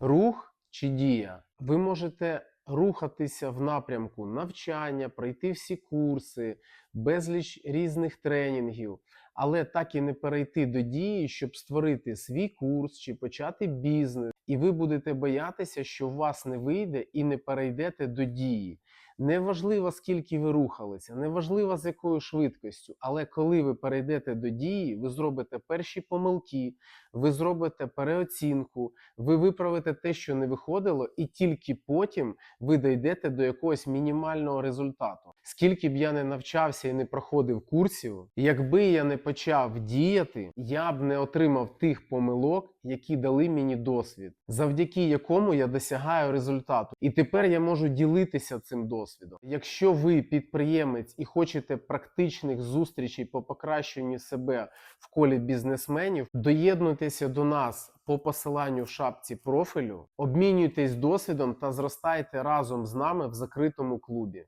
рух чи дія. Ви можете рухатися в напрямку навчання, пройти всі курси, безліч різних тренінгів, але так і не перейти до дії, щоб створити свій курс чи почати бізнес. І ви будете боятися, що у вас не вийде і не перейдете до дії. Неважливо, скільки ви рухалися, неважливо з якою швидкістю, але коли ви перейдете до дії, ви зробите перші помилки, ви зробите переоцінку, ви виправите те, що не виходило, і тільки потім ви дійдете до якогось мінімального результату. Скільки б я не навчався і не проходив курсів, якби я не почав діяти, я б не отримав тих помилок, які дали мені досвід, завдяки якому я досягаю результату. І тепер я можу ділитися цим досвідом. Якщо ви підприємець і хочете практичних зустрічей по покращенню себе в колі бізнесменів, доєднуйтеся до нас по посиланню в шапці профілю, обмінюйтесь досвідом та зростайте разом з нами в закритому клубі.